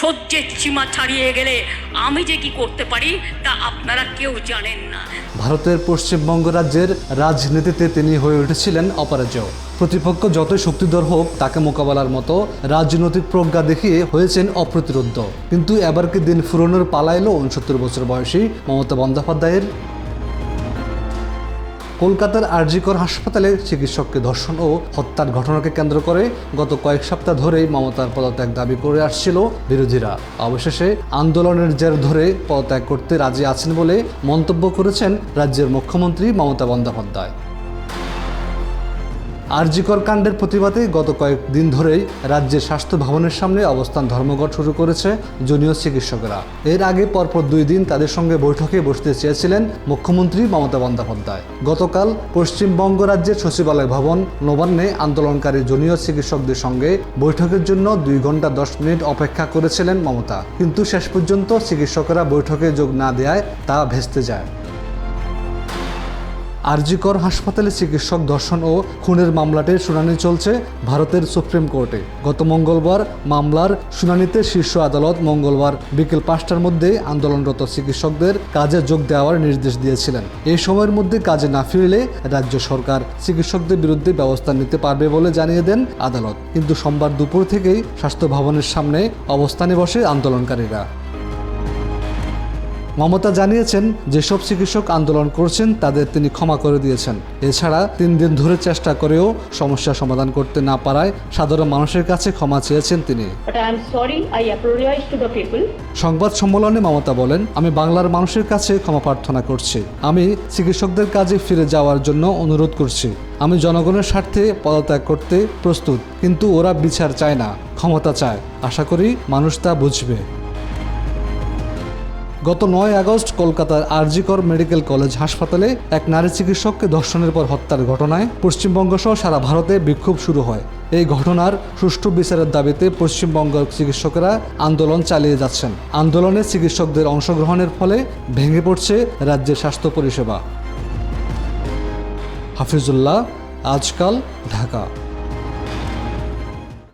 সহ্যের সীমা ছাড়িয়ে গেলে আমি যে কি করতে পারি, তা আপনারা কেউ জানেন না। ভারতের পশ্চিমবঙ্গ রাজ্যের রাজনীতিতে তিনি হয়ে উঠেছিলেন অপরাজয়। প্রতিপক্ষ যতই শক্তিধর হোক, তাকে মোকাবেলার মতো রাজনৈতিক প্রজ্ঞা দেখিয়ে হয়েছেন অপ্রতিরোধ্য। কিন্তু এবার কি দিন ফুরনোর পালা এলো উনসত্তর বছর বয়সী মমতা বন্দ্যোপাধ্যায়ের? কলকাতার আরজিকর হাসপাতালে চিকিৎসককে ধর্ষণ ও হত্যার ঘটনাকে কেন্দ্র করে গত কয়েক সপ্তাহ ধরেই মমতার পদত্যাগ দাবি করে আসছিল বিরোধীরা। অবশেষে আন্দোলনের জের ধরে পদত্যাগ করতে রাজি আছেন বলে মন্তব্য করেছেন রাজ্যের মুখ্যমন্ত্রী মমতা বন্দ্যোপাধ্যায়। আরজিকর কাণ্ডের প্রতিবাদে গত কয়েকদিন ধরেই রাজ্যের স্বাস্থ্য ভবনের সামনে অবস্থান ধর্মঘট শুরু করেছে জুনিয়র চিকিৎসকেরা। এর আগে পরপর দুই দিন তাদের সঙ্গে বৈঠকে বসতে চেয়েছিলেন মুখ্যমন্ত্রী মমতা বন্দ্যোপাধ্যায়। গতকাল পশ্চিমবঙ্গ রাজ্যের সচিবালয় ভবন নবান্নে আন্দোলনকারী জুনিয়র চিকিৎসকদের সঙ্গে বৈঠকের জন্য দুই ঘণ্টা দশ মিনিট অপেক্ষা করেছিলেন মমতা। কিন্তু শেষ পর্যন্ত চিকিৎসকেরা বৈঠকে যোগ না দেওয়ায় তা ভেস্তে যায়। আরজিকর হাসপাতালে চিকিৎসক ধর্ষণ ও খুনের মামলাটির শুনানি চলছে ভারতের সুপ্রিম কোর্টে। গত মঙ্গলবার মামলার শুনানিতে শীর্ষ আদালত মঙ্গলবার বিকেল পাঁচটার মধ্যে আন্দোলনরত চিকিৎসকদের কাজে যোগ দেওয়ার নির্দেশ দিয়েছিলেন। এই সময়ের মধ্যে কাজে না ফিরলে রাজ্য সরকার চিকিৎসকদের বিরুদ্ধে ব্যবস্থা নিতে পারবে বলে জানিয়ে দেন আদালত। কিন্তু সোমবার দুপুর থেকেই স্বাস্থ্য ভবনের সামনে অবস্থানে বসে আন্দোলনকারীরা। মমতা জানিয়েছেন যেসব চিকিৎসক আন্দোলন করছেন তাদের তিনি ক্ষমা করে দিয়েছেন। এছাড়া তিন দিন ধরে চেষ্টা করেও সমস্যা সমাধান করতে না পারায় সাধারণ মানুষের কাছে ক্ষমা চেয়েছেন তিনি. সংবাদ সম্মেলনে মমতা বলেন আমি বাংলার মানুষের কাছে ক্ষমা প্রার্থনা করছি। আমি চিকিৎসকদের কাজে ফিরে যাওয়ার জন্য অনুরোধ করছি। আমি জনগণের স্বার্থে পদত্যাগ করতে প্রস্তুত কিন্তু ওরা বিচার চায় না ক্ষমতা চায়। আশা করি মানুষ তা বুঝবে। গত নয় আগস্ট কলকাতার আরজিকর মেডিকেল কলেজ হাসপাতালে এক নারী চিকিৎসককে ধর্ষণের পর হত্যার ঘটনায় পশ্চিমবঙ্গ সহ সারা ভারতে বিক্ষোভ শুরু হয়। এই ঘটনার সুষ্ঠু বিচারের দাবিতে পশ্চিমবঙ্গের চিকিৎসকেরা আন্দোলন চালিয়ে যাচ্ছেন। আন্দোলনে চিকিৎসকদের অংশগ্রহণের ফলে ভেঙে পড়ছে রাজ্যের স্বাস্থ্য পরিষেবা। হাফিজুল্লাহ, আজকাল ঢাকা।